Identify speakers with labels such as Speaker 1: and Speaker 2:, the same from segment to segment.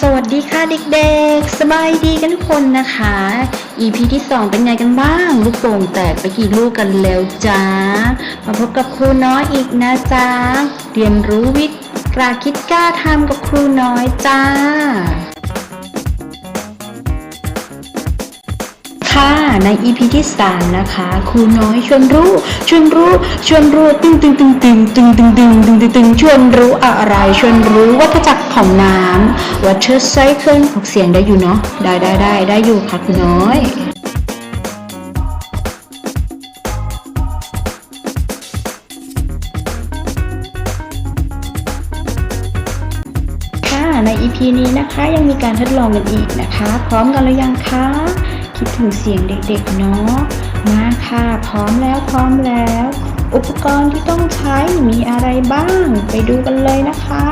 Speaker 1: สวัสดีค่ะเด็กๆ สบายดีกันทุกคนนะคะ EP ที่ 2 เป็นไงกันบ้าง ลูกโป่งแตกไปกี่ลูกกันแล้วจ้า มาพบกับครูน้อยอีกนะจ้า เรียนรู้วิทย์กล้าคิดกล้าทำกับครูน้อยจ้า ค่ะใน EP ที่ 3 นะคะครูน้อยชวนรู้ชวนรู้ชวนรู้ตึงตึงตึงตึงตึงตึงตึงตึงตึงตึงชวนรู้อะไรชวนรู้วัฏจักรของน้ำ water cycle ออกเสียงได้อยู่เนาะได้ได้ได้ได้อยู่ค่ะครูน้อยค่ะใน EP นี้นะคะยังมีการทดลองกันอีกนะคะ พร้อมกันหรือยังคะ คิดถึงเสียงเด็กๆเนาะ มาค่ะ พร้อมแล้วพร้อมแล้ว อุปกรณ์ที่ต้องใช้มีอะไรบ้าง ไปดูกันเลยนะคะ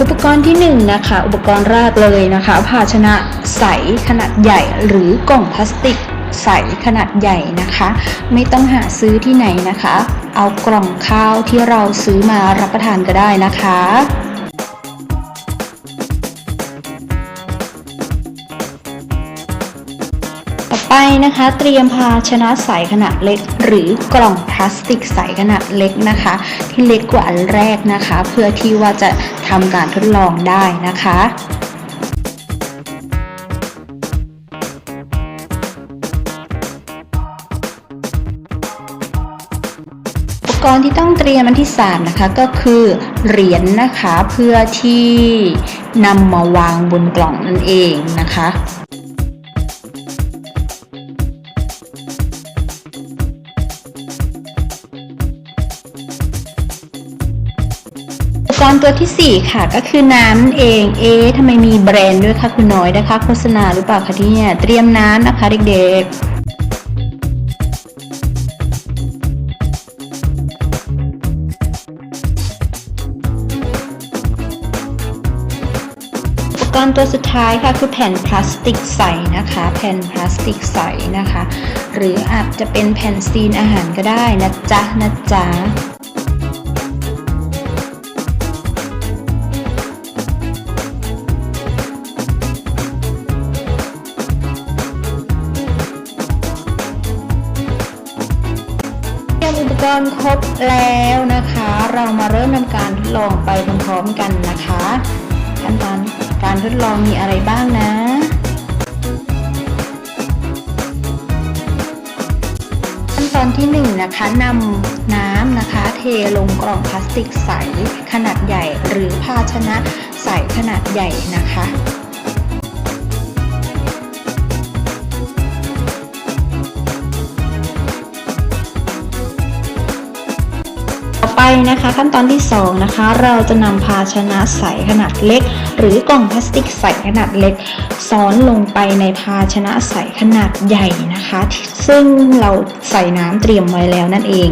Speaker 1: อุปกรณ์ที่1นงนะคะ อุปกรณ์แรกเลยนะคะ ภาชนะใสขนาดใหญ่หรือกล่องพลาสติกใสขนาดใหญ่นะคะ ไม่ต้องหาซื้อที่ไหนนะคะ เอากล่องข้าวที่เราซื้อมารับประทานก็ได้นะคะ ไปนะคะ เตรียมภาชนะใสขนาดเล็ก หรือกล่องพลาสติกใสขนาดเล็กนะคะ ที่เล็กกว่าอันแรกนะคะ เพื่อที่ว่าจะทำการทดลองได้นะคะอุปกรณ์ที่ต้องเตรียมอันที่ 3 นะคะก็คือเหรียญนะคะเพื่อที่นำมาวางบนกล่องนั่นเองนะคะ กรณ์ตัวทีสี่ 4 ค่ะ ก็คือน้ำเอง เอ๊ะทำไมมีแบรนด์ด้วยคะคุณน้อยนะคะ โฆษณาหรือเปล่าคะที่เนี่ยเตรียมน้ำนะคะเด็กๆอุปกรณ์ตัวสุดท้ายค่ะคือแผ่นพลาสติกใสนะคะ แผ่นพลาสติกใสนะคะ หรืออาจจะเป็นแผ่นซีนอาหารก็ได้นะจ๊ะนะจ๊ะ กรณ์ครบแล้วนะคะ เรามาเริ่มทำการทดลองไปพร้อมๆกันนะคะขั้นตอนการทดลองมีอะไรบ้างนะขั้นตอนที่1นงนะคะนำน้ำนะคะเทลงกล่องพลาสติกใสขนาดใหญ่ หรือภาชนะใสขนาดใหญ่นะคะ ไปนะคะ ขั้นตอนที่ 2 นะคะ เราจะนำภาชนะใสขนาดเล็ก หรือกล่องพลาสติกใสขนาดเล็กซ้อนลงไปในภาชนะใสขนาดใหญ่นะคะ ซึ่งเราใส่น้ำเตรียมไว้แล้วนั่นเอง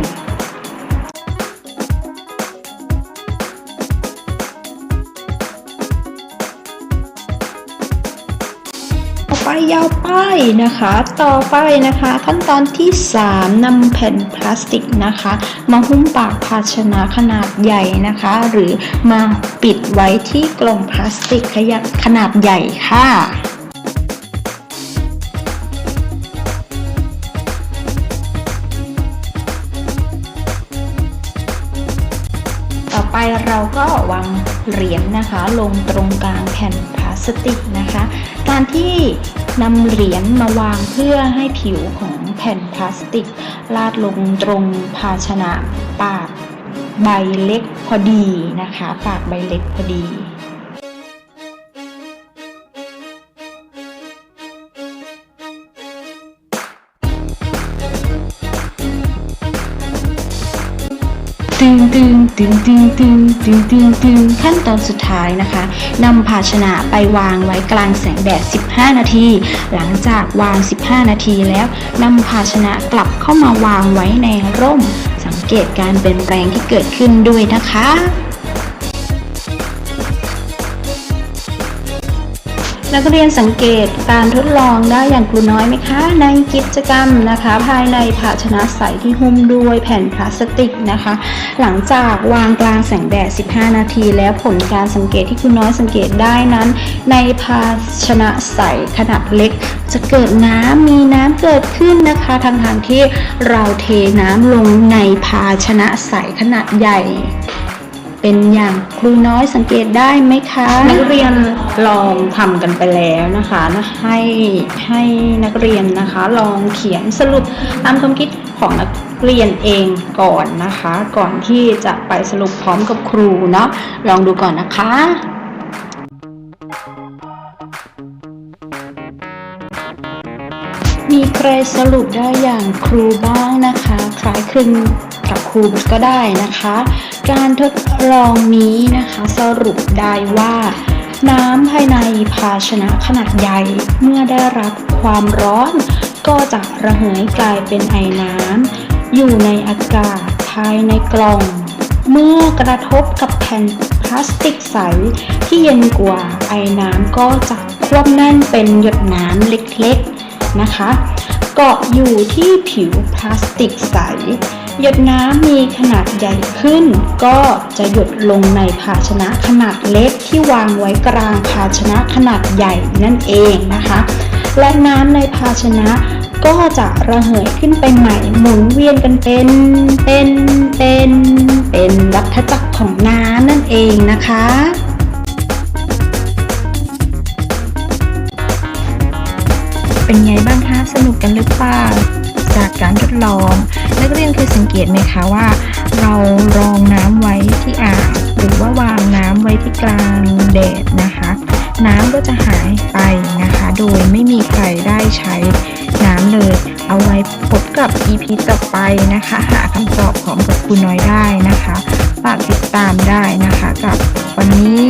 Speaker 1: ยาวไปนะคะ ต่อไปนะคะ ขั้นตอนที่ 3นำแผ่นพลาสติกนะคะ มาหุ้มปากภาชนะขนาดใหญ่นะคะ หรือมาปิดไว้ที่กล่องพลาสติกขยะขนาดใหญ่ค่ะต่อไปเราก็วางเหรียญนะคะ ลงตรงกลางแผ่นพลาสติกนะคะ การที่ นำเหรียญมาวางเพื่อให้ผิวของแผ่นพลาสติก ลาดลงตรงภาชนะปากใบเล็กพอดีนะคะ ปากใบเล็กพอดี ตึงตึงตึงตึงตึงตึงตึงตึงขั้นตอนสุดท้ายนะคะนำภาชนะไปวางไว้กลางแสงแดด 15 นาที หลังจากวาง 15 นาทีแล้วนำภาชนะกลับเข้ามาวางไว้ในร่ม สังเกตการเปลี่ยนแปลงที่เกิดขึ้นด้วยนะคะ นักเรียนสังเกตการทดลองได้อย่างครูน้อยไหมคะ ในกิจกรรมนะคะ ภายในภาชนะใสที่หุ้มด้วยแผ่นพลาสติกนะคะ หลังจากวางกลางแสงแดด 15 นาที แล้วผลการสังเกตที่ครูน้อยสังเกตได้นั้น ในภาชนะใสขนาดเล็ก จะเกิดน้ำมีน้ำเกิดขึ้นนะคะทั้งทางที่เราเทน้ำลงในภาชนะใสขนาดใหญ่ เป็นอย่างครูน้อยสังเกตได้ไหมคะนักเรียนลองทำกันไปแล้วนะคะนะให้ให้นักเรียนนะคะ ลองเขียนสรุปตามความคิดของนักเรียนเองก่อนนะคะ ก่อนที่จะไปสรุปพร้อมกับครูเนาะลองดูก่อนนะคะมีใครสรุปได้อย่างครูบ้างนะคะ คล้ายคลึง กับครูก็ได้นะคะ การทดลองนี้นะคะสรุปได้ว่า น้ำภายในภาชนะขนาดใหญ่เมื่อได้รับความร้อน ก็จะระเหยกลายเป็นไอน้ำอยู่ในอากาศภายในกล่อง เมื่อกระทบกับแผ่นพลาสติกใสที่เย็นกว่าไอน้ำก็จะควบแน่นเป็นหยดน้ำเล็กๆนะคะ เกาะอยู่ที่ผิวพลาสติกใส หยดน้ำมีขนาดใหญ่ขึ้น ก็จะหยดลงในภาชนะขนาดเล็กที่วางไว้กลางภาชนะขนาดใหญ่นั่นเองนะคะ และน้ำในภาชนะก็จะระเหยขึ้นไปใหม่หมุนเวียนกันเป็น เป็น เป็น เป็นวัฏจักรของน้ำนั่นเองนะคะ
Speaker 2: เป็นไงบ้างคะสนุกกันหรือเปล่าจากการทดลอง นักเรียนเคยสังเกตไหมคะว่า เรารองน้ำไว้ที่อ่างหรือว่าวางน้ำไว้ที่กลางแดดนะคะ น้ำก็จะหายไปนะคะ โดยไม่มีใครได้ใช้น้ำเลย เอาไว้พบกับ EP ต่อไปนะคะ หาคำตอบของกับคุณน้อยได้นะคะฝากติดตามได้นะคะกับวันนี้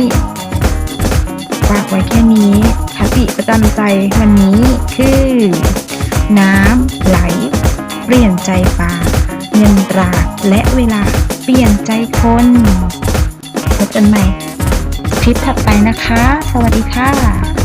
Speaker 2: ฝากไว้แค่นี้คติประจำใจวันนี้ คือน้ำไหล เปลี่ยนใจปลาเงินตราและเวลาเปลี่ยนใจคนพบกันใหม่คลิปถัดไปนะคะ สวัสดีค่ะ